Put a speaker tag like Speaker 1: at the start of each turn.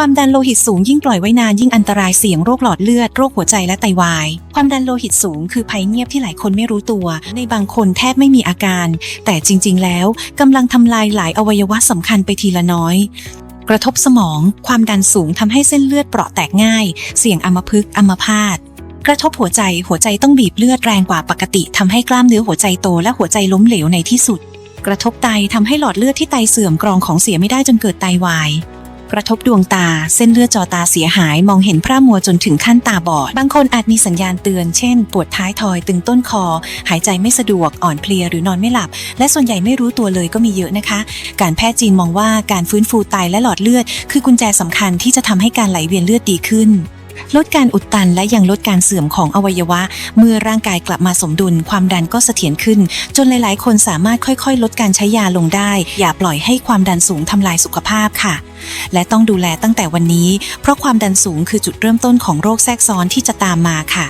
Speaker 1: ความดันโลหิตสูงยิ่งปล่อยไว้นานยิ่งอันตรายเสี่ยงโรคหลอดเลือดโรคหัวใจและไตวาย ความดันโลหิตสูงคือภัยเงียบที่หลายคนไม่รู้ตัว ในบางคนแทบไม่มีอาการ แต่จริง ๆ แล้วกำลังทำลายหลายอวัยวะสำคัญไปทีละน้อยกระทบสมอง ความดันสูงทำให้เส้นเลือดเปราะแตกง่าย เสี่ยงอัมพฤกษ์อัมพาต กระทบหัวใจ หัวใจต้องบีบเลือดแรงกว่าปกติทำให้กล้ามเนื้อหัวใจโตและหัวใจล้มเหลวในที่สุด กระทบไตทำให้หลอดเลือดที่ไตเสื่อมกรองของเสียไม่ได้จนเกิดไตวาย กระทบดวงตา เส้นเลือดจอตาเสียหายมองเห็นพร่ามัวจนถึงขั้นตาบอด บางคนอาจมีสัญญาณเตือน เช่น ปวดท้ายทอยตึงต้นคอ หายใจไม่สะดวกอ่อนเพลียหรือนอนไม่หลับ และส่วนใหญ่ไม่รู้ตัวเลยก็มีเยอะนะคะ การแพทย์จีนมองว่าการฟื้นฟูไตและหลอดเลือด คือกุญแจสำคัญที่จะทำให้การไหลเวียนเลือดดีขึ้น ลดการอุดตันและยังลดการเสื่อมของอวัยวะ เมื่อร่างกายกลับมาสมดุล ความดันก็เสถียรขึ้น จนหลาย ๆ คนสามารถค่อย ๆ ลดการใช้ยาลงได้ อย่าปล่อยให้ความดันสูงทำลายสุขภาพค่ะ และต้องดูแลตั้งแต่วันนี้ เพราะความดันสูงคือจุดเริ่มต้นของโรคแทรกซ้อนที่จะตามมาค่ะ